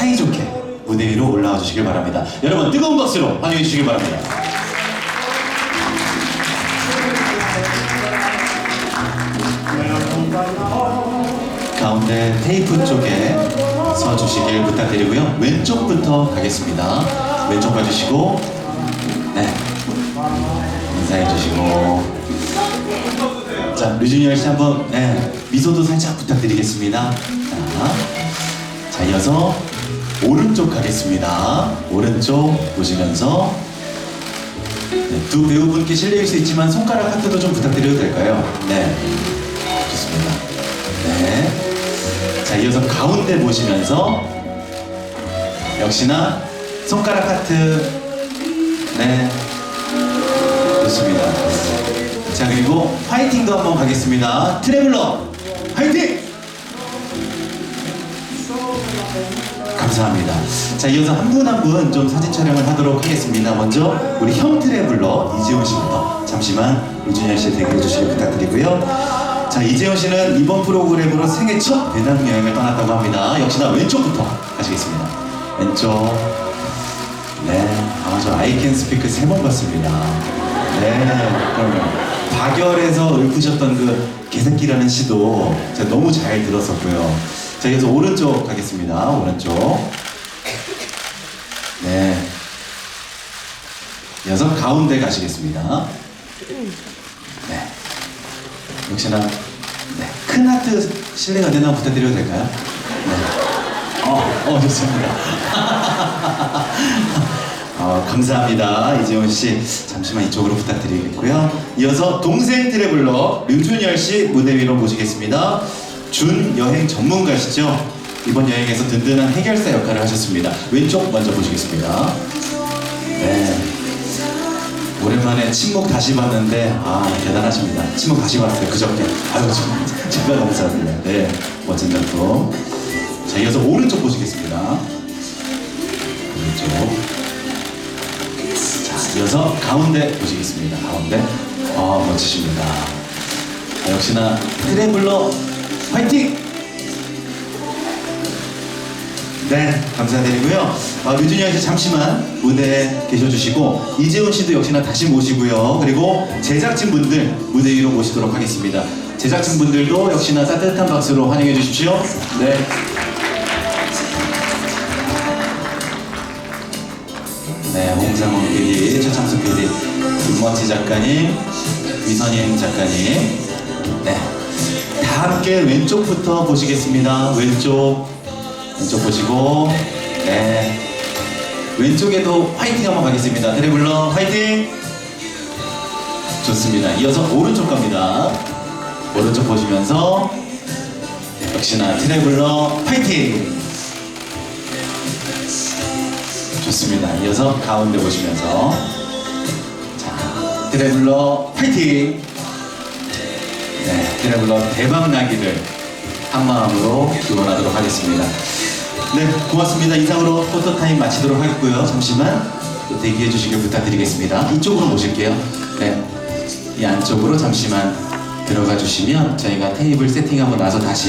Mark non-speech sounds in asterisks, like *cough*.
사이좋게 무대 위로 올라와 주시길 바랍니다. 여러분 뜨거운 박수로 환영해 주시길 바랍니다. 가운데 테이프 쪽에 서 주시길 부탁드리고요. 왼쪽부터 가겠습니다. 왼쪽 봐주시고, 네. 인사해 주시고. 자, 류준열 씨 한번, 네. 미소도 살짝 부탁드리겠습니다. 자, 자, 이어서 오른쪽 가겠습니다. 오른쪽 보시면서 네, 두 배우분께 실례일 수 있지만 손가락 하트도 좀 부탁드려도 될까요? 네. 좋습니다. 네. 자, 이어서 가운데 보시면서 역시나 손가락 하트. 네. 좋습니다. 자, 그리고 파이팅도 한번 가겠습니다. 트래블러 파이팅! 감사합니다. 자, 이어서 한 분 한 분 좀 사진 촬영을 하도록 하겠습니다. 먼저 우리 형 트래블러 이재훈 씨부터 잠시만 유준현 씨 대기해 주시길 부탁드리고요. 자, 이재훈 씨는 이번 프로그램으로 생애 첫 배낭 여행을 떠났다고 합니다. 역시나 왼쪽부터 가시겠습니다. 왼쪽. 네, 아, 저 아이캔 스피크 세 번 봤습니다. 네, 그럼요. 박열에서 읊으셨던 그 개새끼라는 시도 제가 너무 잘 들었었고요. 자, 이어서 오른쪽 가겠습니다. 오른쪽. 네. 이어서 가운데 가시겠습니다. 네. 역시나 네. 큰 하트 실례가 되나 부탁드려도 될까요? 네. 어, 어, 좋습니다. *laughs* 어, 감사합니다. 이재원 씨. 잠시만 이쪽으로 부탁드리겠고요. 이어서 동생 트래블러 류준열 씨 무대 위로 모시겠습니다. 준 여행 전문가시죠? 이번 여행에서 든든한 해결사 역할을 하셨습니다. 왼쪽 먼저 보시겠습니다. 네. 오랜만에 침묵 다시 봤는데 아 대단하십니다. 침묵 다시 봤어요 그저께. 아유 정말 제가 감사합니다. 네 멋진 작품. 자 이어서 오른쪽 보시겠습니다. 오른쪽. 자 이어서 가운데 보시겠습니다. 가운데. 아 멋지십니다. 자, 역시나 트래블러 화이팅! 네, 감사드리고요. 어, 류준현 씨 잠시만 무대에 계셔주시고 이재훈 씨도 역시나 다시 모시고요. 그리고 제작진 분들 무대 위로 모시도록 하겠습니다. 제작진 분들도 역시나 따뜻한 박수로 환영해 주십시오. 네. 네, 홍상훈 PD, 최창수 PD, 김머치 작가님, 위선임 작가님. 네. 다 함께 왼쪽부터 보시겠습니다. 왼쪽. 왼쪽 보시고. 네. 왼쪽에도 화이팅 한번 가겠습니다. 트래블러 화이팅! 좋습니다. 이어서 오른쪽 갑니다. 오른쪽 보시면서 역시나 트래블러 화이팅! 좋습니다. 이어서 가운데 보시면서. 자 트래블러 화이팅 네 트래블러 대박 나기를 한 마음으로 기원하도록 하겠습니다. 네, 고맙습니다. 이상으로 포토타임 마치도록 하겠고요. 잠시만 또 대기해 주시길 부탁드리겠습니다. 이쪽으로 모실게요. 네, 이 안쪽으로 잠시만 들어가 주시면 저희가 테이블 세팅하고 나서 다시